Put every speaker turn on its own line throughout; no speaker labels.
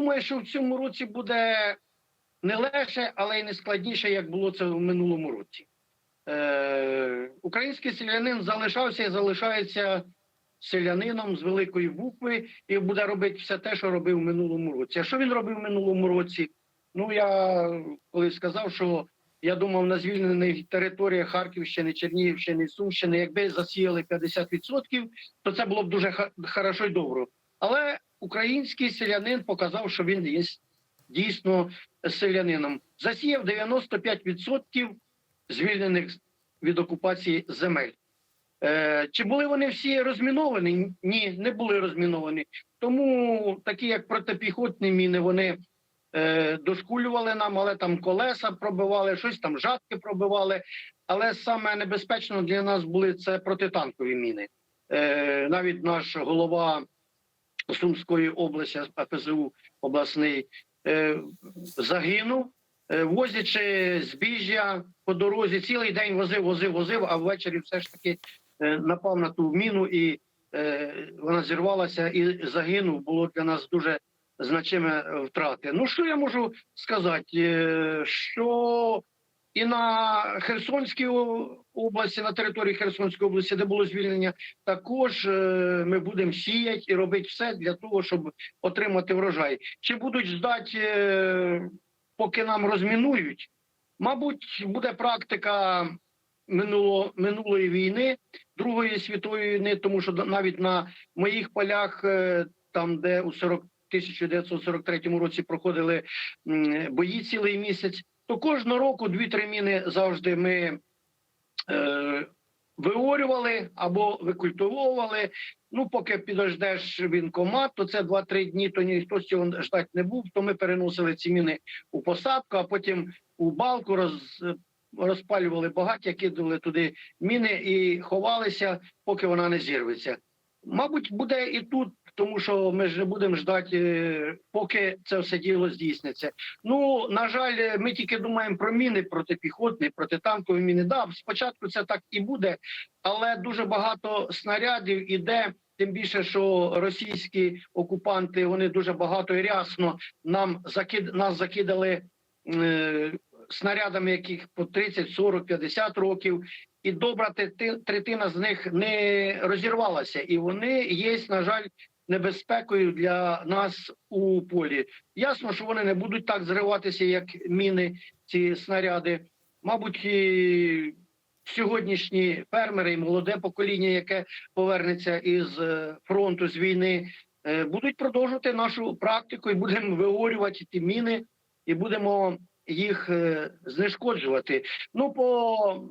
думаю, що в цьому році буде не легше, але й не складніше, як було це в минулому році. Е, український селянин залишався і залишається селянином з великої букви і буде робити все те, що робив в минулому році. А що він робив в минулому році? Ну я колись сказав, що я думав на звільнених територіях Харківщини, Чернігівщини, Сумщини, якби засіяли 50%, то це було б дуже хорошо й добре. Але український селянин показав, що він є дійсно селянином. Засіяв 95% звільнених від окупації земель. Е, чи були вони всі розміновані? Ні, не були розміновані. Тому такі, як протипіхотні міни, вони е, дошкулювали нам, але там колеса пробивали, щось там жатки пробивали. Але саме небезпечно для нас були це протитанкові міни. Е, навіть наш голова Сумської області, АПЗУ обласний, е, загинув, е, возячи збіжжя по дорозі, цілий день возив, возив, возив, а ввечері все ж таки е, напав на ту міну і вона зірвалася і загинув. Було для нас дуже значиме е, втрати. Ну що я можу сказати? Що і на Херсонській області, на території Херсонської області, де було звільнення, також е, ми будемо сіяти і робити все для того, щоб отримати врожай. Чи будуть ждати, е, поки нам розмінують? Мабуть, буде практика минуло, минулої війни, Другої світової війни, тому що навіть на моїх полях, е, там де у 40 1943 році проходили бої цілий місяць, то кожного року дві-три міни завжди ми виорювали або викультовували. Ну, поки підождеш вінкомат, то це 2-3 дні, то ніхто з цього ждати не був. То ми переносили ці міни у посадку, а потім у балку роз, розпалювали багаття, кидали туди міни і ховалися, поки вона не зірветься. Мабуть, буде і тут, тому що ми ж не будемо ждати, е, поки це все діло здійсниться. Ну на жаль, ми тільки думаємо про міни протипіхотні, протитанкові міни. Да, спочатку це так і буде, але дуже багато снарядів іде. Тим більше, що російські окупанти вони дуже багато і рясно нам закид нас закидали е, снарядами, яких по 30, 40, 50 років, і добра трети- третина з них не розірвалася, і вони є, на жаль, небезпекою для нас у полі. Ясно, що вони не будуть так зриватися, як міни, ці снаряди. Мабуть, сьогоднішні фермери і молоде покоління, яке повернеться із е, фронту з війни, е, будуть продовжувати нашу практику і будемо виорювати ті міни, і будемо їх е, знешкоджувати. Ну по,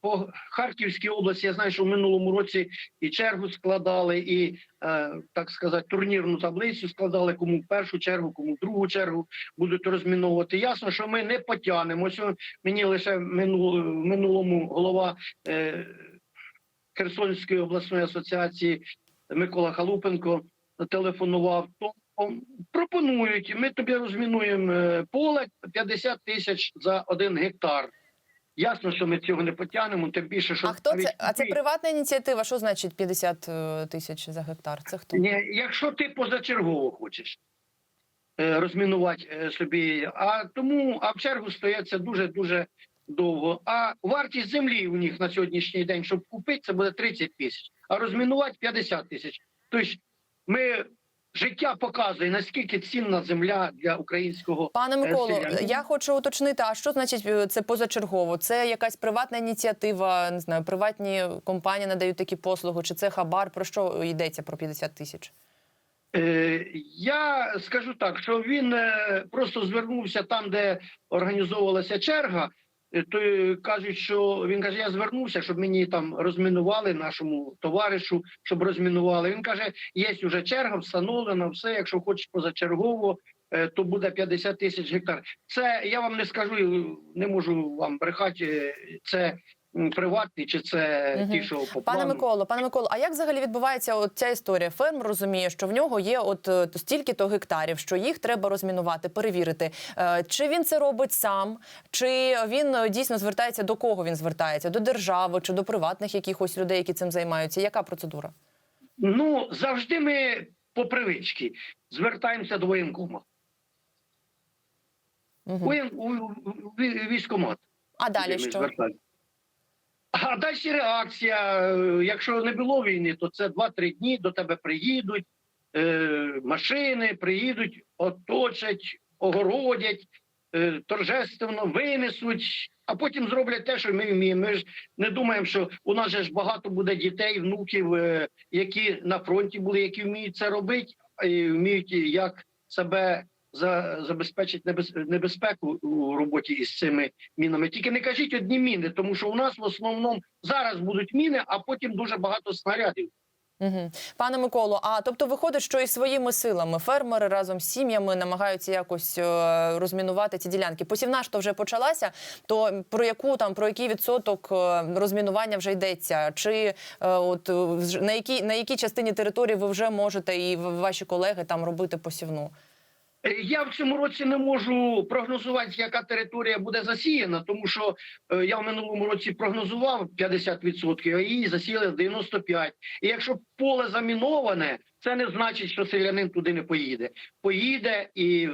по Харківській області я знаю, що в минулому році і чергу складали, і е, так сказати, турнірну таблицю складали кому в першу чергу, кому в другу чергу будуть розміновувати. Ясно, що ми не потягнемо. Ось мені лише в минулому голова е, Херсонської обласної асоціації Микола Халупенко телефонував. Пропонують, ми тобі розмінуємо е, поле 50 тисяч за один гектар. Ясно, що ми цього не потягнемо, тим більше, що
А хто це? А це приватна ініціатива? Що значить 50 е, тисяч за гектар? Це хто?
Ні, якщо ти позачергово хочеш е, розмінувати собі, а тому а в чергу стояться дуже дуже довго. А вартість землі у них на сьогоднішній день, щоб купити, це буде 30 тисяч, а розмінувати 50 тисяч. Тобто ми життя показує наскільки цінна земля для українського
Пане Миколо,
селянина.
я хочу уточнити, а що значить е, це позачергово? Це якась приватна ініціатива, не знаю, приватні компанії надають такі послуги, чи це хабар? Про що йдеться про 50 тисяч?
Е, Я скажу так, що він е, просто звернувся там, де організовувалася черга. Е, То е, кажуть, що він каже: я звернувся, щоб мені там розмінували нашому товаришу, щоб розмінували. Він каже: є вже черга, встановлена, все. Якщо хочеш позачергово, е, то буде 50 тисяч гектар. Це я вам не скажу, не можу вам брехати. Це приватні чи це
Мгм.
ті, що по
Пане
плану.
Миколо, пане Миколо, а як взагалі відбувається от ця історія? Фермер розуміє, що в нього є от е, стільки-то гектарів, що їх треба розмінувати, перевірити. Е, Чи він це робить сам, чи він е, дійсно звертається до кого він звертається? До держави чи до приватних якихось людей, які цим займаються? Яка процедура?
Ну завжди ми по привичці. Звертаємося до воєнкома.
Мгм.
Воєн, у, у- ві- військкомат.
А далі що?
звертаємося. А далі реакція. е, Якщо не було війни, то це 2-3 дні до тебе приїдуть, е, машини приїдуть, оточать, огородять, е, торжественно винесуть, а потім зроблять те, що ми вміємо. Ми ж не думаємо, що у нас же ж багато буде дітей, внуків, е, які на фронті були, які вміють це робити, і вміють як себе за, забезпечити небез, небезпеку у роботі із цими мінами. Тільки не кажіть одні міни, тому що у нас в основному зараз будуть міни, а потім дуже багато снарядів.
Угу. Пане Миколо, а тобто виходить, що і своїми силами фермери разом з сім'ями намагаються якось е, розмінувати ці ділянки. Посівна ж то вже почалася. То про яку там про який відсоток е, розмінування вже йдеться? Чи е, от на якій на якій частині території ви вже можете і ваші колеги там робити посівну?
Е, Я в цьому році не можу прогнозувати, яка територія буде засіяна, тому що е, я в минулому році прогнозував 50%, а її засіяли 95%. І якщо поле заміноване, це не значить, що селянин туди не поїде. Поїде і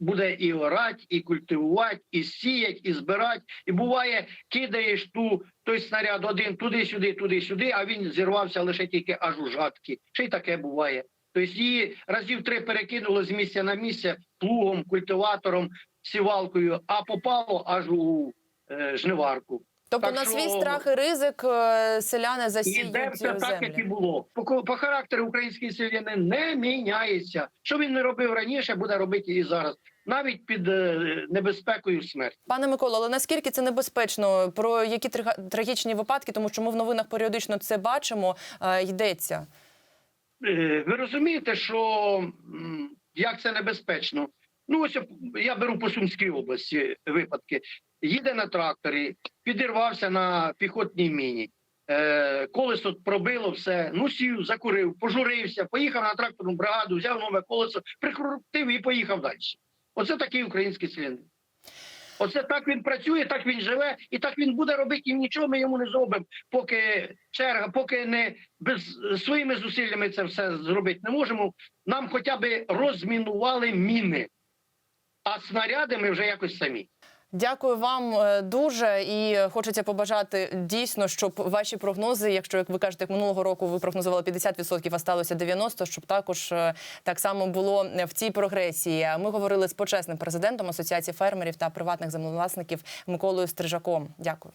буде і орати, і культивувати, і сіять, і збирати. І буває, кидаєш ту той снаряд один туди-сюди, туди-сюди, а він зірвався лише тільки аж у жатки. Ще й таке буває. Тобто її разів три перекинуло з місця на місце плугом, культиватором, сівалкою, а попало аж у е, жниварку.
Тобто
Так
на
що-
свій страх і ризик е, селяни засіють
все так, як і було. По, по характеру український селянин не міняється. Що він не робив раніше, буде робити і зараз, навіть під е, небезпекою смерті.
Пане Миколо, але наскільки це небезпечно? Про які трагічні випадки, тому що ми в новинах періодично це бачимо, е, йдеться.
Е, Ви розумієте, що як це небезпечно? Ну, ось я беру по Сумській області випадки. Їде на тракторі, підірвався на піхотній міні. Е, колесо пробило все, ну сів, закурив, пожурився, поїхав на тракторну бригаду, взяв нове колесо, прикрутив і поїхав далі. Оце такий український селянин. Оце так він працює, так він живе, і так він буде робити, і нічого ми йому не зробимо, поки черга, поки не без своїми зусиллями це все зробити не можемо. Нам хоча б розмінували міни, а снаряди ми вже якось самі.
Дякую вам е, дуже і хочеться побажати дійсно, щоб ваші прогнози, якщо як ви кажете, як минулого року ви прогнозували 50%, а сталося 90%, щоб також е, так само було в цій прогресії. Ми говорили з почесним президентом Асоціації фермерів та приватних землевласників Миколою Стрижаком. Дякую.